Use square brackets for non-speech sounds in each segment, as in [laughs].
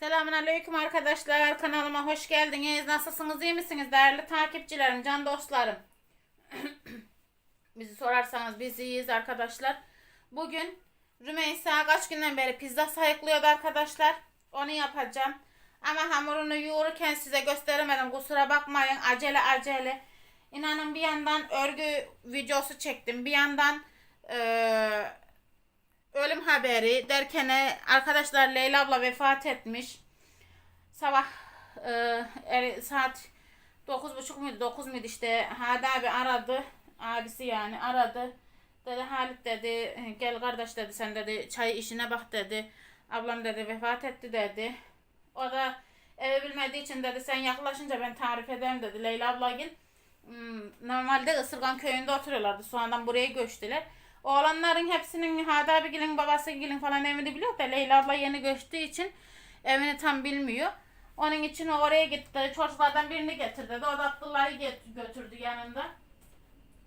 Selamun Aleyküm arkadaşlar. Kanalıma hoş geldiniz. Nasılsınız? iyi misiniz? Değerli takipçilerim, can dostlarım. [clears throat] Bizi sorarsanız biz iyiyiz arkadaşlar. Bugün Rümeysa kaç günden beri pizza sayıklıyordu arkadaşlar. Onu yapacağım. Ama hamurunu yoğururken size gösteremedim. Kusura bakmayın. Acele acele. İnanın bir yandan örgü videosu çektim. Bir yandan eee ölüm haberi derken arkadaşlar Leyla abla vefat etmiş. Sabah e, er- saat 9.30 muydu 9 muydu işte Hadi abi aradı. Abisi yani aradı. Dedi Halit dedi gel kardeş dedi sen dedi çay işine bak dedi. Ablam dedi vefat etti dedi. O da evi bilmediği için dedi sen yaklaşınca ben tarif ederim dedi. Leyla abla gel. Hmm, Normalde Isırgan köyünde oturuyorlardı. Sonradan buraya göçtüler. Oğlanların hepsinin Hadi abigilin babası gilin falan evini biliyor da Leyla abla yeni göçtüğü için evini tam bilmiyor. Onun için oraya gitti. Çocuklardan birini getirdi. O da Abdullah'ı götürdü yanında.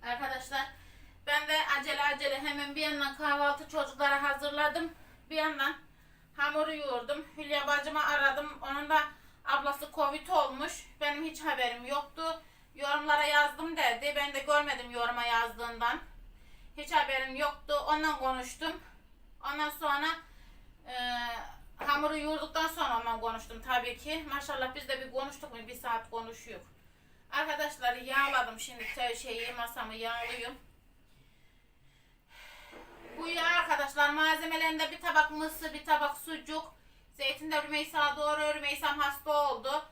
Arkadaşlar ben de acele acele hemen bir yandan kahvaltı çocuklara hazırladım. Bir yandan hamuru yoğurdum. Hülya bacımı aradım. Onun da ablası Covid olmuş. Benim hiç haberim yoktu. Yorumlara yazdım dedi. Ben de görmedim yoruma yazdığından. Hiç haberim yoktu. Ondan konuştum. Ondan sonra e, hamuru yoğurduktan sonra ondan konuştum tabii ki. Maşallah biz de bir konuştuk mu bir saat konuşuyor. Arkadaşlar yağladım şimdi şeyi masamı yağlıyorum. Bu yağ arkadaşlar malzemelerinde bir tabak mısır, bir tabak sucuk. Zeytin de Rümeysa doğru. Rümeysa'm hasta oldu.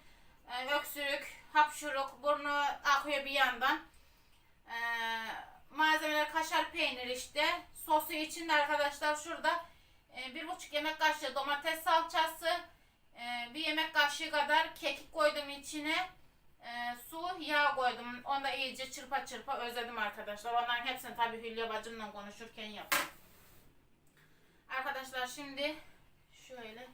Ee, öksürük, hapşuruk, burnu akıyor bir yandan. Ee, malzemeler kaşar peynir işte. Sosu için de arkadaşlar şurada e, bir buçuk yemek kaşığı domates salçası, e, bir yemek kaşığı kadar kekik koydum içine. E, su, yağ koydum. Onu da iyice çırpa çırpa özledim arkadaşlar. Onların hepsini tabii Hülya bacımla konuşurken yaptım. Arkadaşlar şimdi şöyle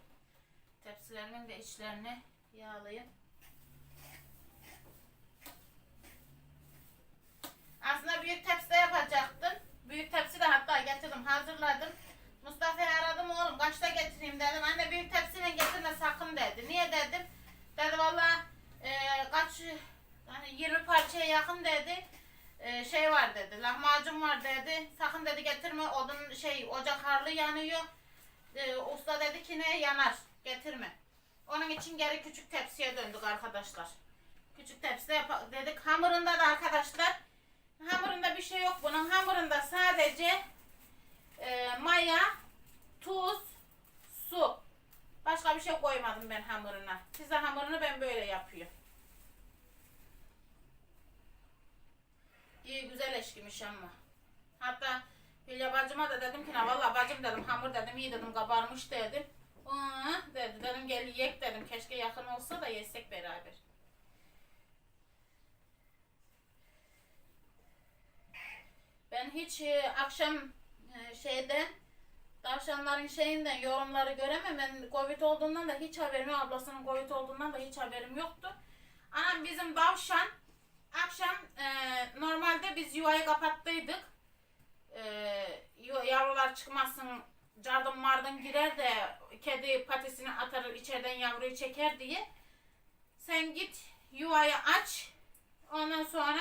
tepsilerimin de içlerini yağlayayım. Aslında büyük tepside yapacaktım. Büyük tepsi de hatta getirdim, hazırladım. Mustafa'yı aradım oğlum kaçta getireyim dedim. Anne büyük tepsiyle getirme sakın dedi. Niye dedim? Dedi valla e, kaç yani 20 parçaya yakın dedi. E, şey var dedi. Lahmacun var dedi. Sakın dedi getirme odun şey ocak harlı yanıyor. E, usta dedi ki ne yanar getirme. Onun için geri küçük tepsiye döndük arkadaşlar. Küçük tepside dedik. Hamurunda da arkadaşlar Hamurunda bir şey yok bunun. Hamurunda sadece e, maya, tuz, su. Başka bir şey koymadım ben hamuruna. Pizza hamurunu ben böyle yapıyorum. İyi güzel eşkimiş ama. Hatta Hülya bacıma da dedim ki "Ne valla bacım dedim hamur dedim iyi dedim kabarmış dedim. Hı, dedi dedim gel yiyek dedim keşke yakın olsa da yesek beraber. Ben hiç e, akşam e, şeyden tavşanların şeyinden yorumları göremem. Ben Covid olduğundan da hiç haberim yok. Ablasının Covid olduğundan da hiç haberim yoktu. Ama bizim tavşan akşam e, normalde biz yuvayı kapattıydık. E, yavrular çıkmasın cardım mardın girer de kedi patisini atar içeriden yavruyu çeker diye. Sen git yuvayı aç. Ondan sonra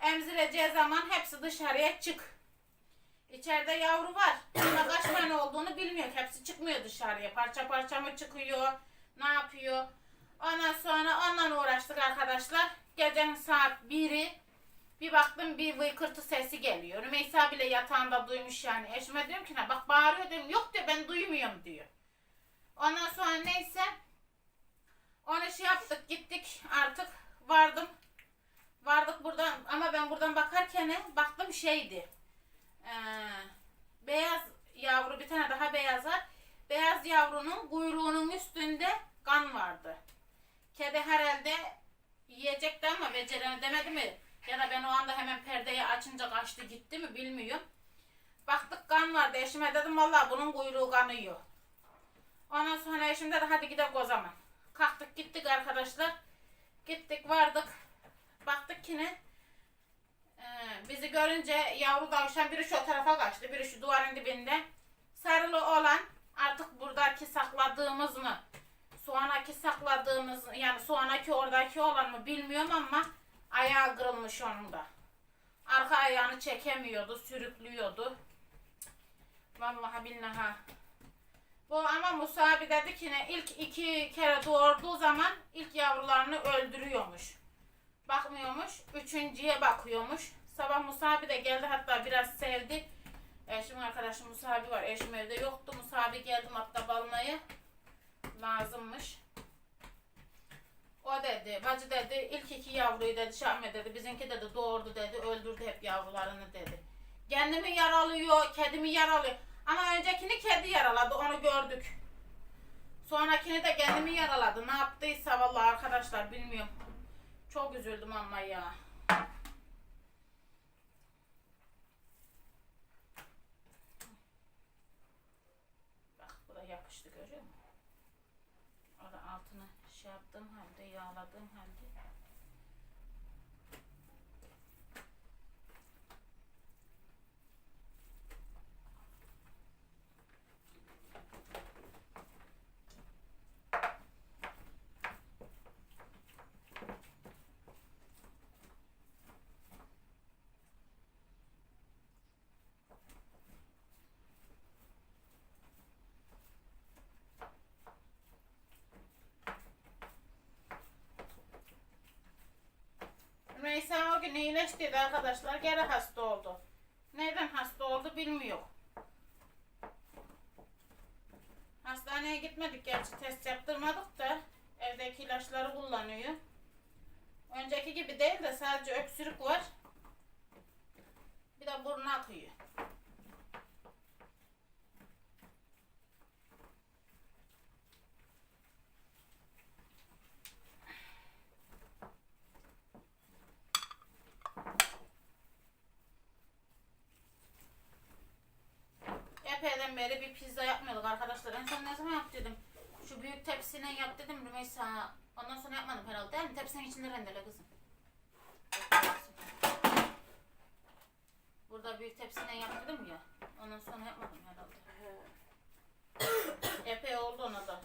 emzireceği zaman hepsi dışarıya çık. İçeride yavru var. Ama kaç tane olduğunu bilmiyor. Hepsi çıkmıyor dışarıya. Parça parça mı çıkıyor? Ne yapıyor? Ondan sonra onunla uğraştık arkadaşlar. Gecenin saat 1'i bir baktım bir vıykırtı sesi geliyor. Rümeysa bile yatağında duymuş yani. Eşime diyorum ki ne bak bağırıyor diyorum. Yok diyor ben duymuyorum diyor. Ondan sonra neyse onu şey yaptık gittik artık vardım vardık buradan ama ben buradan bakarken baktım şeydi. Ee, beyaz yavru bir tane daha beyaz. Beyaz yavrunun kuyruğunun üstünde kan vardı. Kedi herhalde yiyecekti ama beceremedi mi? Ya da ben o anda hemen perdeyi açınca kaçtı gitti mi bilmiyorum. Baktık kan vardı. Eşime dedim vallahi bunun kuyruğu kanıyor. Ondan sonra eşim dedi hadi gidelim o zaman. Kalktık gittik arkadaşlar. Gittik vardık. Baktık ki ne? Ee, bizi görünce yavru tavşan biri şu tarafa kaçtı. Biri şu duvarın dibinde. Sarılı olan artık buradaki sakladığımız mı? soğanaki sakladığımız yani soğanaki oradaki olan mı bilmiyorum ama ayağı kırılmış onun da. Arka ayağını çekemiyordu, sürüklüyordu. Vallahi billahi. Bu ama Musa abi dedi ki ne ilk iki kere doğurduğu zaman ilk yavrularını öldürüyormuş. Bakmıyormuş. Üçüncüye bakıyormuş. Sabah Musa abi de geldi hatta biraz sevdi. Eşim arkadaşım Musa abi var. Eşim evde yoktu. Musa abi geldi matkap almaya. Lazımmış. O dedi, bacı dedi, ilk iki yavruyu dedi, Şahmet dedi, bizimki dedi doğurdu dedi, öldürdü hep yavrularını dedi. Kendimi yaralıyor, kedimi yaralıyor. Ama öncekini kedi yaraladı, onu gördük. Sonrakini de kendimi yaraladı. Ne yaptıysa vallahi arkadaşlar bilmiyorum. Çok üzüldüm ama ya. Bak bu da yapıştı görüyor musun? O da altını şey yaptığım halde, yağladığım halde. Rümeysa iyileşti arkadaşlar. Geri hasta oldu. Neden hasta oldu bilmiyor. Hastaneye gitmedik gerçi test yaptırmadık da evdeki ilaçları kullanıyor. Önceki gibi değil de sadece öksürük var. Bir de burnu akıyor. Beri bir pizza yapmıyorduk arkadaşlar. En son ne zaman yaptıydım? Şu büyük tepsine yap dedim Rümeysa. Ondan sonra yapmadım herhalde değil mi? Tepsinin içinde rendele kızım. Burada büyük tepsine yap dedim ya. Ondan sonra yapmadım herhalde. Epey oldu ona da.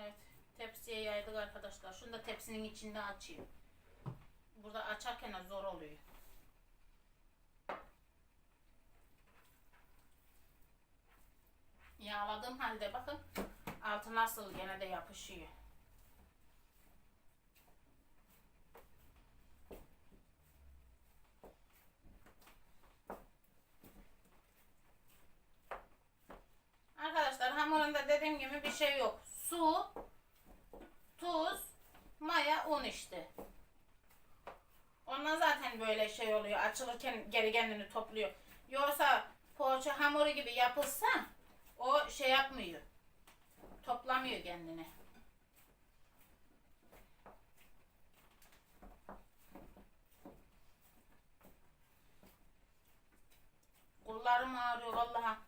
Evet. Tepsiye yaydık arkadaşlar. Şunu da tepsinin içinde açayım. Burada açarken zor oluyor. Yağladığım halde bakın altı nasıl gene de yapışıyor. Arkadaşlar hamurunda dediğim gibi bir şey yok. Su, tuz, maya, un işte. Ondan zaten böyle şey oluyor. Açılırken geri kendini topluyor. Yoksa poğaça hamuru gibi yapılsa o şey yapmıyor. Toplamıyor kendini. Kollarım ağrıyor vallahi.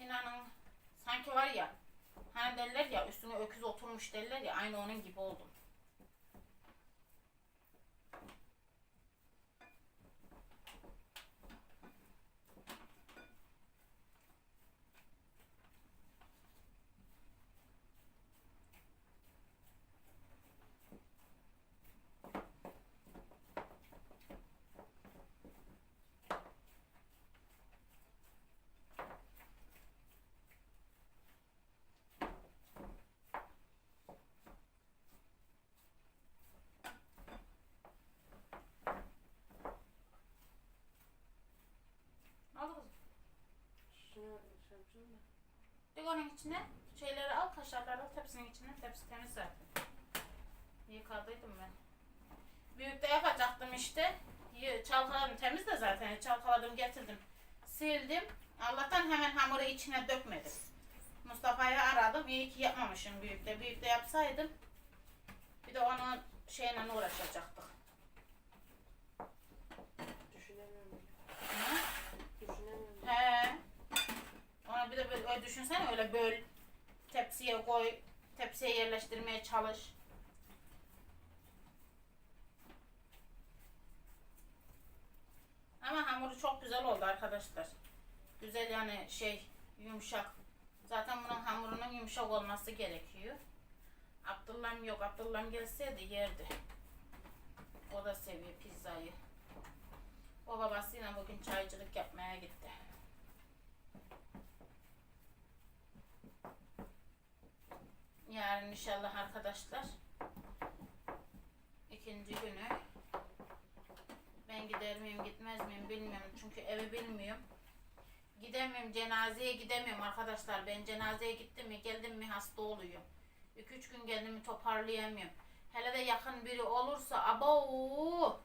İnanın sanki var ya hani derler ya üstüne öküz oturmuş derler ya aynı onun gibi oldum. Al kızım. Şunu şey yapacağım da. Dik onun içine şeyleri al, kaşarları al tepsinin içine. Tepsi temiz zaten. Yıkadıydım ben. Büyükte yapacaktım işte. Çalkaladım. Temiz de zaten. Çalkaladım getirdim. Sildim. Allah'tan hemen hamuru içine dökmedim. Mustafa'yı aradım. İyi ki yapmamışım büyükte. Büyükte yapsaydım. Bir de onun şeyle uğraşacaktık. Öyle düşünsene öyle böl. Tepsiye koy. Tepsiye yerleştirmeye çalış. Ama hamuru çok güzel oldu arkadaşlar. Güzel yani şey yumuşak. Zaten bunun hamurunun yumuşak olması gerekiyor. Abdullah'ım yok. Abdullah'ım gelseydi yerdi. O da seviyor pizzayı. O babasıyla bugün çaycılık yapmaya gitti. Yarın inşallah arkadaşlar. ikinci günü. Ben gider miyim gitmez miyim bilmiyorum. Çünkü evi bilmiyorum. Gidemiyorum cenazeye gidemiyorum arkadaşlar. Ben cenazeye gittim mi geldim mi hasta oluyor. 2-3 gün kendimi toparlayamıyorum. Hele de yakın biri olursa abo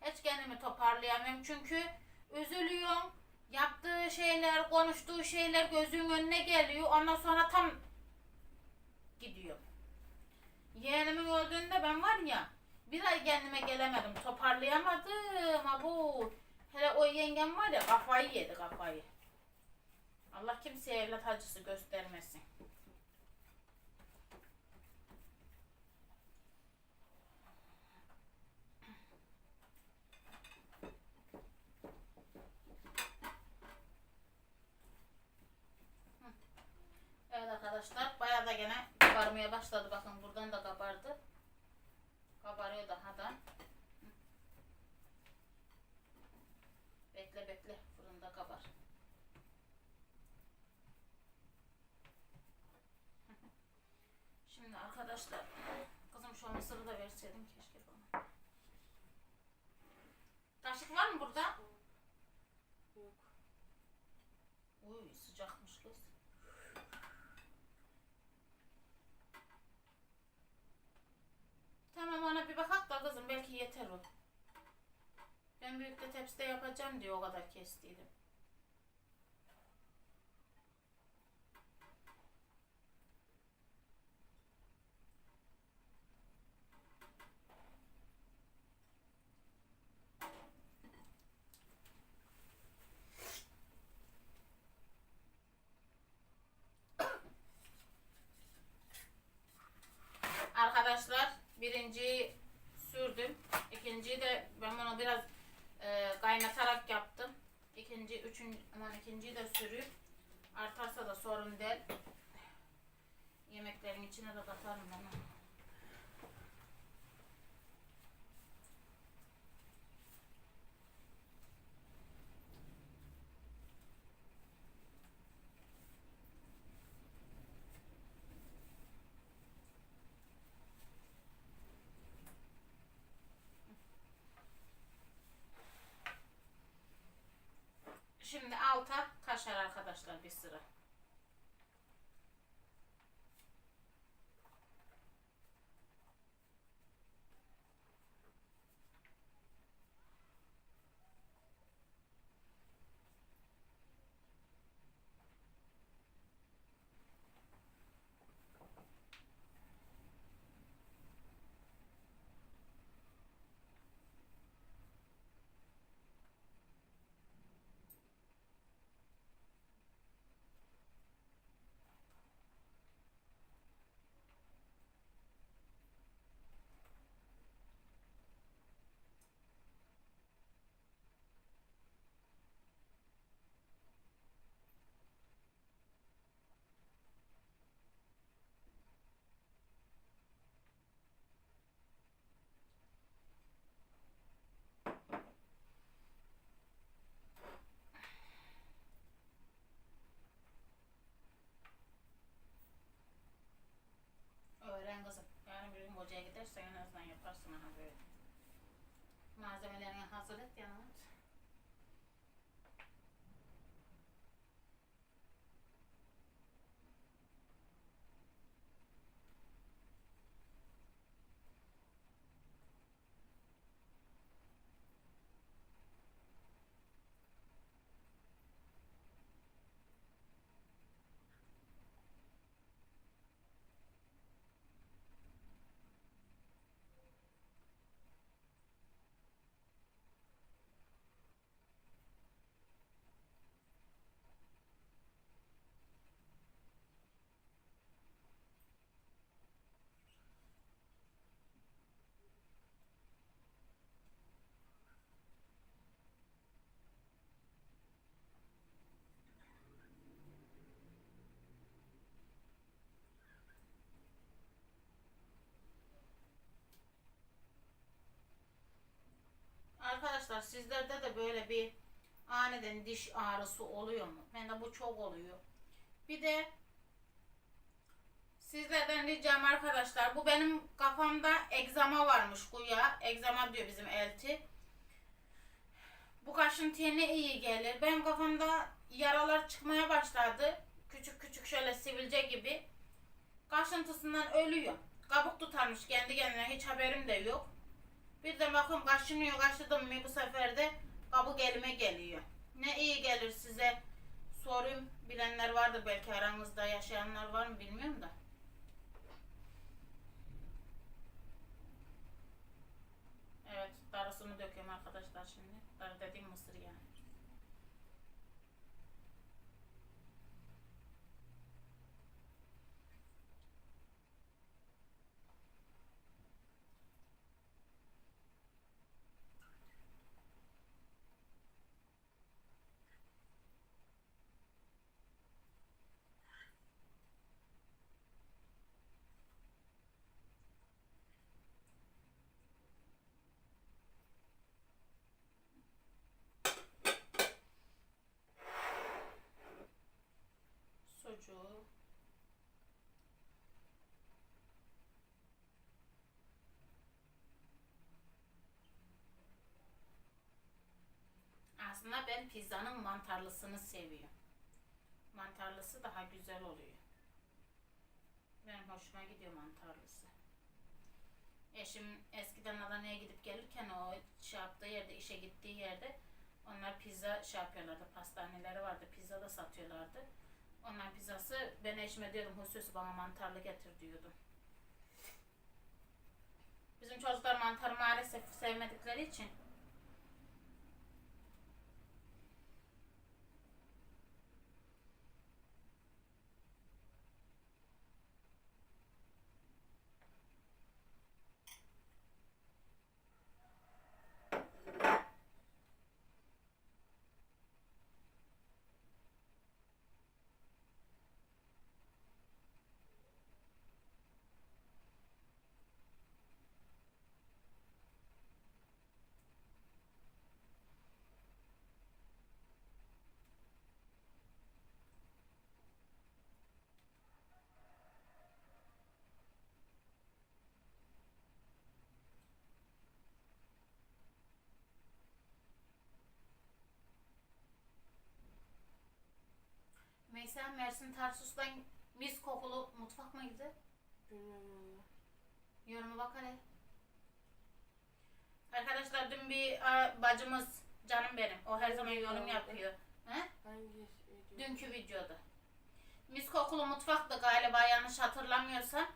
hiç kendimi toparlayamıyorum. Çünkü üzülüyorum. Yaptığı şeyler, konuştuğu şeyler gözümün önüne geliyor. Ondan sonra tam gidiyor. Yeğenimin öldüğünde ben var ya bir ay kendime gelemedim. Toparlayamadım. Abo. Hele o yengem var ya kafayı yedi kafayı. Allah kimseye evlat acısı göstermesin. Evet arkadaşlar bayağı da gene kabarmaya başladı. Bakın buradan da kabardı. Kabarıyor daha da. Bekle bekle fırında kabar. Şimdi arkadaşlar kızım şu mısırı da verseydim keşke bana. Kaşık var mı burada? Yok. Uy sıcakmış Tamam ona bir bakak da kızım belki yeter o. Ben büyük de tepside yapacağım diye o kadar kestiydim. İkinciyi de ben bunu biraz e, kaynatarak yaptım. İkinci, üçüncü, aman ikinciyi de sürüp artarsa da sorun değil. Yemeklerin içine de katarım ben. Şimdi alta kaşar arkadaşlar bir sıra. Öğren kızım. Yarın bir gün gidersen en azından yaparsın böyle. Malzemelerini hazır et yanına. Arkadaşlar sizlerde de böyle bir aniden diş ağrısı oluyor mu? Bende bu çok oluyor. Bir de sizlerden ricam arkadaşlar bu benim kafamda egzama varmış güya. Egzama diyor bizim elti. Bu kaşıntıya ne iyi gelir. Benim kafamda yaralar çıkmaya başladı. Küçük küçük şöyle sivilce gibi. Kaşıntısından ölüyor. Kabuk tutarmış kendi kendine hiç haberim de yok. Bir de bakın kaşınıyor kaşıdım mı bu sefer de kabuk elime geliyor. Ne iyi gelir size sorayım. Bilenler vardır belki aranızda yaşayanlar var mı bilmiyorum da. Evet darısını döküyorum arkadaşlar şimdi. Darı dediğim mısır yani. Aslında ben pizzanın mantarlısını seviyorum. Mantarlısı daha güzel oluyor. Benim hoşuma gidiyor mantarlısı. Eşim eskiden Adana'ya gidip gelirken o şey yaptığı yerde, işe gittiği yerde onlar pizza şey yapıyorlardı. Pastaneleri vardı. Pizza da satıyorlardı. Onlar pizzası ben eşime diyordum hususi bana mantarlı getir diyordum. Bizim çocuklar mantarı maalesef sevmedikleri için Mesela Mersin Tarsus'tan mis kokulu mutfak mıydı? Bilmiyorum valla. Yoruma bak hele. Arkadaşlar dün bir a, bacımız canım benim. O her zaman yorum yapıyor. He? Hangi video? Dünkü videoda. Mis kokulu mutfaktı galiba yanlış hatırlamıyorsam.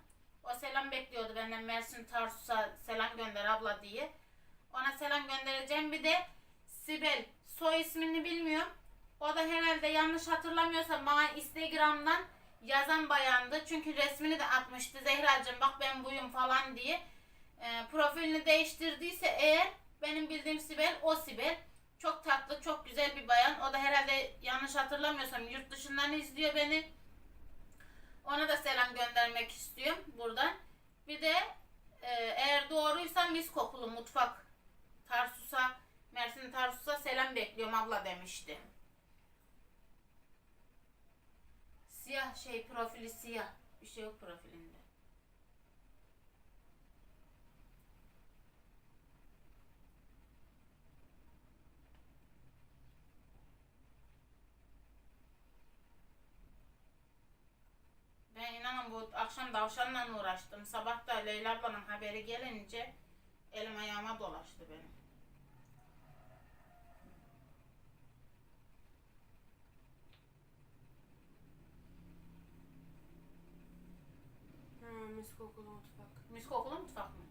O selam bekliyordu benden Mersin Tarsus'a selam gönder abla diye. Ona selam göndereceğim. Bir de Sibel soy ismini bilmiyorum. O da herhalde yanlış hatırlamıyorsam bana Instagram'dan yazan bayandı. Çünkü resmini de atmıştı. Zehracığım bak ben buyum falan diye. Ee, profilini değiştirdiyse eğer benim bildiğim Sibel o Sibel. Çok tatlı, çok güzel bir bayan. O da herhalde yanlış hatırlamıyorsam yurt dışından izliyor beni. Ona da selam göndermek istiyorum buradan. Bir de e, eğer doğruysa mis kokulu mutfak Tarsus'a, Mersin Tarsus'a selam bekliyorum abla demişti. Siyah şey profili siyah. Bir şey yok profilinde. Ben inanın bu akşam davşanla uğraştım. Sabah da Leyla ablanın haberi gelince elim ayağıma dolaştı benim. Ha, mis kokulu mutfak. Mis kokulu mutfak mı?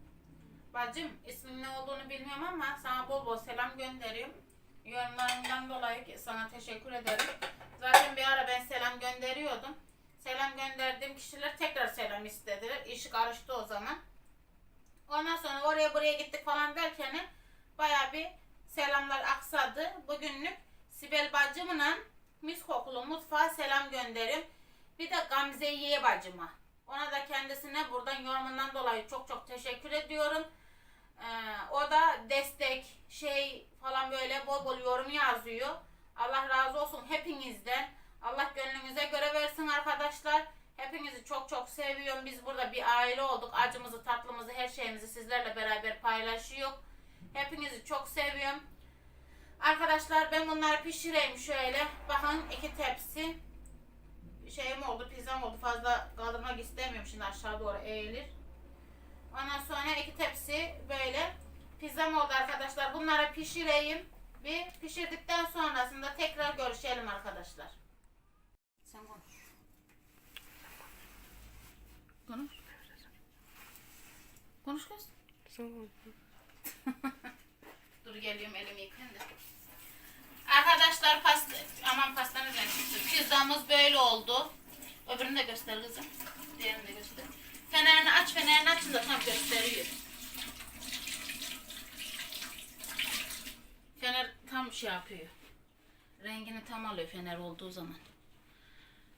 Bacım ismin ne olduğunu bilmiyorum ama sana bol bol selam gönderiyorum. Yorumlarından dolayı sana teşekkür ederim. Zaten bir ara ben selam gönderiyordum. Selam gönderdiğim kişiler tekrar selam istediler. İşi karıştı o zaman. Ondan sonra oraya buraya gittik falan derken baya bir selamlar aksadı. Bugünlük Sibel bacımla mis kokulu mutfağa selam gönderiyorum. Bir de Gamze Yiye bacıma. Ona da kendisine buradan yorumundan dolayı çok çok teşekkür ediyorum. Ee, o da destek şey falan böyle bol bol yorum yazıyor. Allah razı olsun hepinizden. Allah gönlünüze göre versin arkadaşlar. Hepinizi çok çok seviyorum. Biz burada bir aile olduk. Acımızı, tatlımızı, her şeyimizi sizlerle beraber paylaşıyor. Hepinizi çok seviyorum. Arkadaşlar ben bunları pişireyim şöyle. Bakın iki tepsi şeyim oldu, pizzam oldu. Fazla kaldırmak istemiyorum şimdi aşağı doğru eğilir. Ondan sonra iki tepsi böyle pizzam oldu arkadaşlar. Bunları pişireyim. Bir pişirdikten sonrasında tekrar görüşelim arkadaşlar. Sen konuş. Konuş. Konuş kız. [laughs] Dur geliyorum elimi yıkayayım da. Arkadaşlar pasta, aman pastanız ben. Pizzamız böyle oldu. Öbürünü de göster kızım. Diğerini de göster. Fenerini aç, fenerini açın da tam gösteriyor. Fener tam şey yapıyor. Rengini tam alıyor fener olduğu zaman.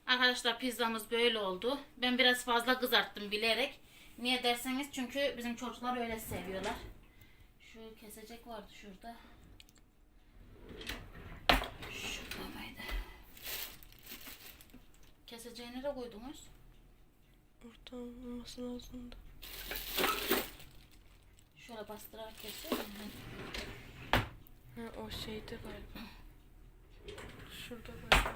Arkadaşlar pizzamız böyle oldu. Ben biraz fazla kızarttım bilerek. Niye derseniz çünkü bizim çocuklar öyle seviyorlar. Şu kesecek vardı. Şurada mıydı? Keseceği nereye koydunuz? Orada olması lazımdı. Şöyle bastırarak kesiyor mu? Ha, o şeyde galiba. Şurada galiba.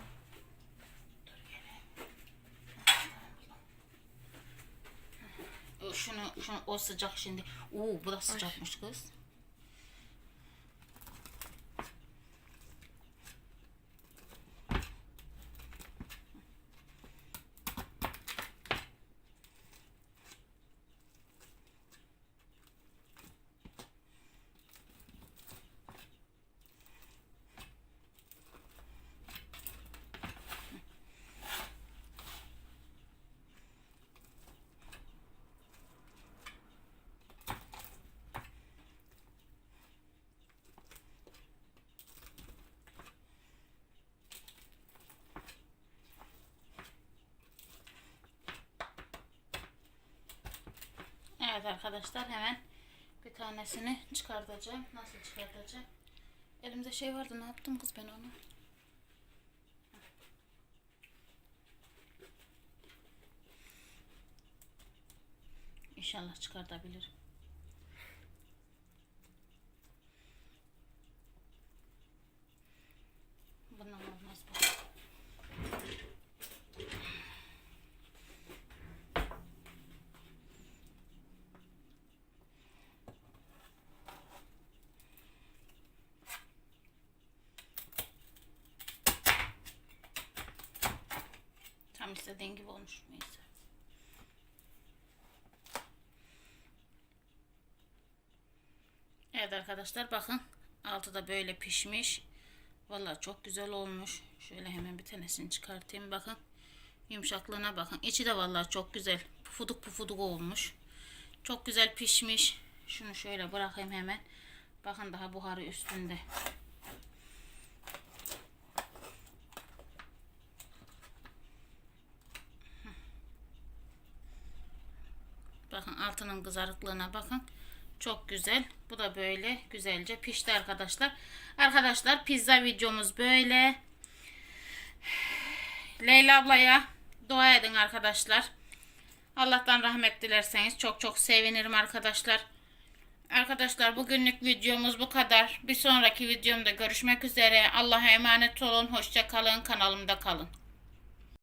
Ö, Şunu, şunu o sıcak şimdi. Oo bu da sıcakmış kız. Evet arkadaşlar hemen bir tanesini çıkartacağım. Nasıl çıkartacağım? Elimde şey vardı ne yaptım kız ben onu? İnşallah çıkartabilirim. Bundan olmaz bu. Tam istediğin gibi olmuş neyse. Evet arkadaşlar bakın altı da böyle pişmiş. Vallahi çok güzel olmuş. Şöyle hemen bir tanesini çıkartayım bakın. Yumuşaklığına bakın. İçi de vallahi çok güzel. Pufuduk pufuduk olmuş. Çok güzel pişmiş. Şunu şöyle bırakayım hemen. Bakın daha buharı üstünde. Bakın altının kızarıklığına bakın. Çok güzel. Bu da böyle güzelce pişti arkadaşlar. Arkadaşlar pizza videomuz böyle. Leyla ablaya dua edin arkadaşlar. Allah'tan rahmet dilerseniz çok çok sevinirim arkadaşlar. Arkadaşlar bugünlük videomuz bu kadar. Bir sonraki videomda görüşmek üzere. Allah'a emanet olun. Hoşça kalın. Kanalımda kalın.